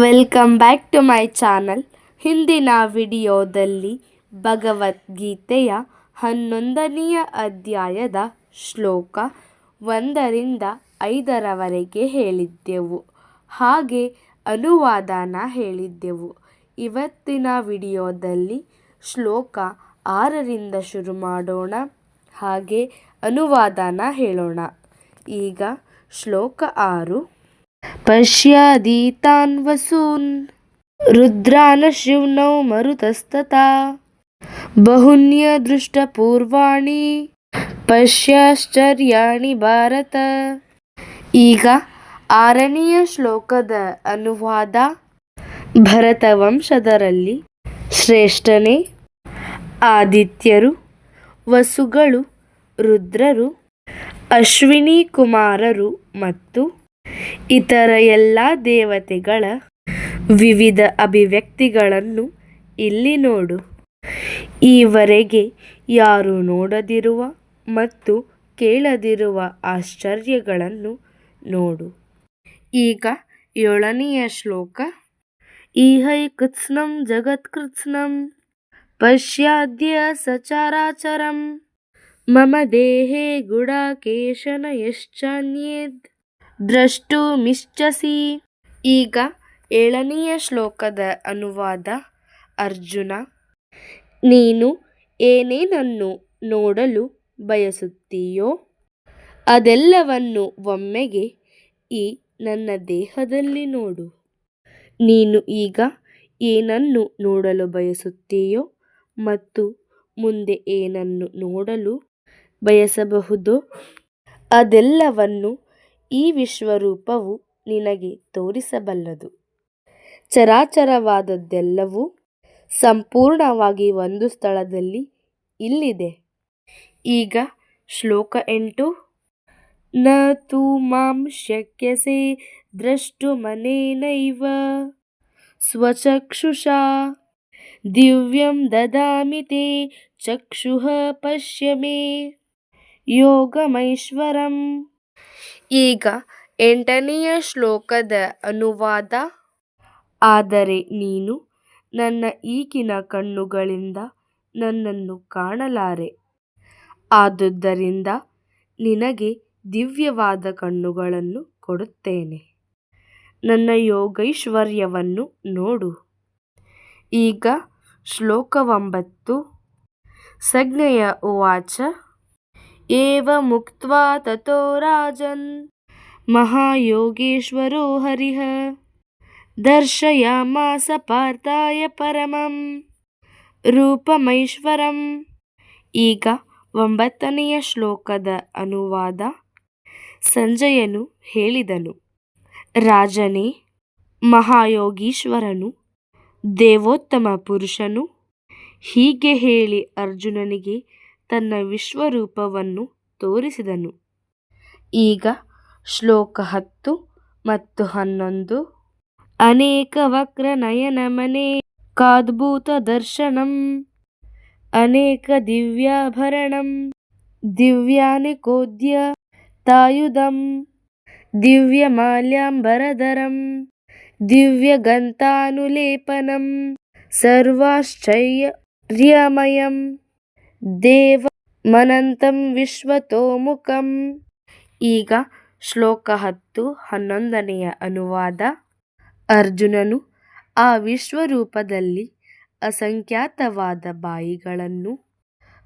Welcome back to my channel ಹಿಂದಿನ ವಿಡಿಯೋದಲ್ಲಿ ಭಗವದ್ಗೀತೆಯ ಹನ್ನೊಂದನೆಯ ಅಧ್ಯಾಯದ ಶ್ಲೋಕ ಒಂದರಿಂದ ಐದರವರೆಗೆ ಹೇಳಿದ್ದೆವು. ಹಾಗೆ ಅನುವಾದನ ಹೇಳಿದ್ದೆವು. ಇವತ್ತಿನ ವಿಡಿಯೋದಲ್ಲಿ ಶ್ಲೋಕ ಆರರಿಂದ ಶುರು ಮಾಡೋಣ. ಹಾಗೆ ಅನುವಾದನ ಹೇಳೋಣ. ಈಗ ಶ್ಲೋಕ ಆರು. पश्यादीतान् वसून् रुद्रानशिवनौ मरुतस्तथा बहुन्यदृष्टपूर्वाणि ಪಶ್ಯಾಶ್ಚರ್ಯಾಣಿ ಭಾರತ ಈಗ ಆರನೆಯ ಶ್ಲೋಕದ ಅನುವಾದ ಭರತ ವಂಶದರಲ್ಲಿ ಶ್ರೇಷ್ಠನೇ ಆದಿತ್ಯರು ವಸುಗಳು ರುದ್ರರು ಅಶ್ವಿನಿ ಕುಮಾರರು ಮತ್ತು ಇತರ ಎಲ್ಲ ದೇವತೆಗಳ ವಿವಿಧ ಅಭಿವ್ಯಕ್ತಿಗಳನ್ನು ಇಲ್ಲಿ ನೋಡು. ಈವರೆಗೆ ಯಾರು ನೋಡದಿರುವ ಮತ್ತು ಕೇಳದಿರುವ ಆಶ್ಚರ್ಯಗಳನ್ನು ನೋಡು. ಈಗ ಏಳನೆಯ ಶ್ಲೋಕ. ಈಹೈ ಕೃತ್ಸ್ನಂ ಜಗತ್ಕೃತ್ಸ್ನಂ ಪಶ್ಯಾದ್ಯ ಸಚರಾಚರಂ ಮಮ ದೇಹೇ ಗುಡಾಕೇಶನ ಯಶ್ಚಾನ್ಯೇದ್ ದ್ರಷ್ಟುಮಿಚ್ಛಸಿ ಈಗ ಏಳನೆಯ ಶ್ಲೋಕದ ಅನುವಾದ ಅರ್ಜುನ. ನೀನು ಏನೇನನ್ನು ನೋಡಲು ಬಯಸುತ್ತೀಯೋ ಅದೆಲ್ಲವನ್ನು ಒಮ್ಮೆಗೆ ಈ ನನ್ನ ದೇಹದಲ್ಲಿ ನೋಡು. ನೀನು ಈಗ ಏನನ್ನು ನೋಡಲು ಬಯಸುತ್ತೀಯೋ ಮತ್ತು ಮುಂದೆ ಏನನ್ನು ನೋಡಲು ಬಯಸಬಹುದು ಅದೆಲ್ಲವನ್ನು ಈ ವಿಶ್ವರೂಪವು ನಿನಗೆ ತೋರಿಸಬಲ್ಲದು. ಚರಾಚರವಾದದ್ದೆಲ್ಲವೂ ಸಂಪೂರ್ಣವಾಗಿ ಒಂದು ಸ್ಥಳದಲ್ಲಿ ಇಲ್ಲಿದೆ. ಈಗ ಶ್ಲೋಕ ಎಂಟು. ನ ತೂ ಮಾಂ ಶಕ್ಯಸೆ ದ್ರಷ್ಟುಮನೇನೈವ ಸ್ವಚಕ್ಷುಷಾ. ದಿವ್ಯಂ ದದಾಮಿ ತೇ ಚಕ್ಷುಃ ಪಶ್ಯ ಮೇ. ಯೋಗಮೈಶ್ವರಂ. ಈಗ ಎಂಟನೆಯ ಶ್ಲೋಕದ ಅನುವಾದ. ಆದರೆ ನೀನು ನನ್ನ ಈಗಿನ ಕಣ್ಣುಗಳಿಂದ ನನ್ನನ್ನು ಕಾಣಲಾರೆ. ಆದುದರಿಂದ ನಿನಗೆ ದಿವ್ಯವಾದ ಕಣ್ಣುಗಳನ್ನು ಕೊಡುತ್ತೇನೆ. ನನ್ನ ಯೋಗೈಶ್ವರ್ಯವನ್ನು ನೋಡು. ಈಗ ಶ್ಲೋಕ ಒಂಬತ್ತು ಸಂಜ್ಞೆಯ ಉವಾಚ. ಏವ ಮುಕ್ತ್ವಾ ತಥೋ ರಾಜನ್ ಮಹಾಯೋಗೇಶ್ವರೋ ಹರಿಹ ದರ್ಶಯ ಪಾರ್ಥಾಯ ಪರಮಂ ರೂಪಮೈಶ್ವರಂ ಈಗ ಒಂಬತ್ತನೆಯ ಶ್ಲೋಕದ ಅನುವಾದ ಸಂಜಯನು ಹೇಳಿದನು. ರಾಜನೇ, ಮಹಾಯೋಗೀಶ್ವರನು, ದೇವೋತ್ತಮ ಪುರುಷನು, ಹೀಗೆ ಹೇಳಿ ಅರ್ಜುನನಿಗೆ ತನ್ನ ವಿಶ್ವರೂಪವನ್ನು ತೋರಿಸಿದನು. ಈಗ ಶ್ಲೋಕ ಹತ್ತು ಮತ್ತು ಹನ್ನೊಂದು. ಅನೇಕ ವಕ್ರ ನಯನ ಮನೆ ಕಾದ್ಭೂತ ದರ್ಶನಂ. ಅನೇಕ ದಿವ್ಯಾಭರಣಂ. ದಿವ್ಯಾನಿಕೋದ್ಯ ತಾಯುಧಂ. ದಿವ್ಯಮಾಲ್ಯಾಂಬರಧರಂ. ದಿವ್ಯಗಂತಾನುಲೇಪನಂ. ಸರ್ವಾಶ್ಚರ್ಯಮಯಂ. ದೇವಮನಂತಂ ವಿಶ್ವತೋಮುಖಂ. ಈಗ ಶ್ಲೋಕ ಹತ್ತು ಹನ್ನೊಂದನೆಯ ಅನುವಾದ. ಅರ್ಜುನನು ಆ ವಿಶ್ವರೂಪದಲ್ಲಿ ಅಸಂಖ್ಯಾತವಾದ ಬಾಯಿಗಳನ್ನು,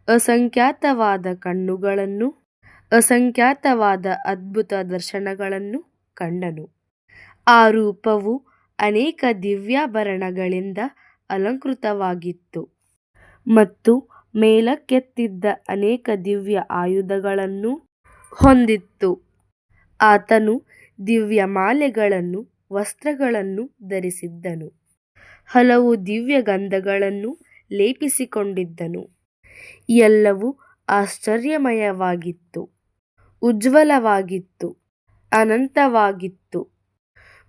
ಅಸಂಖ್ಯಾತವಾದ ಕಣ್ಣುಗಳನ್ನು, ಅಸಂಖ್ಯಾತವಾದ ಅದ್ಭುತ ದರ್ಶನಗಳನ್ನು ಕಂಡನು. ಆ ರೂಪವು ಅನೇಕ ದಿವ್ಯಾಭರಣಗಳಿಂದ ಅಲಂಕೃತವಾಗಿತ್ತು. ಮತ್ತು ಮೇಲಕ್ಕೆತ್ತಿದ್ದ ಅನೇಕ ದಿವ್ಯ ಆಯುಧಗಳನ್ನು ಹೊಂದಿತ್ತು. ಆತನು ದಿವ್ಯ ಮಾಲೆಗಳನ್ನು, ವಸ್ತ್ರಗಳನ್ನು ಧರಿಸಿದ್ದನು. ಹಲವು ದಿವ್ಯ ಗಂಧಗಳನ್ನು ಲೇಪಿಸಿಕೊಂಡಿದ್ದನು. ಎಲ್ಲವೂ ಆಶ್ಚರ್ಯಮಯವಾಗಿತ್ತು, ಉಜ್ವಲವಾಗಿತ್ತು, ಅನಂತವಾಗಿತ್ತು,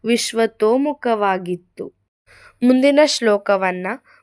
ವಿಶ್ವತೋಮುಖವಾಗಿತ್ತು. ಮುಂದಿನ ಶ್ಲೋಕವನ್ನು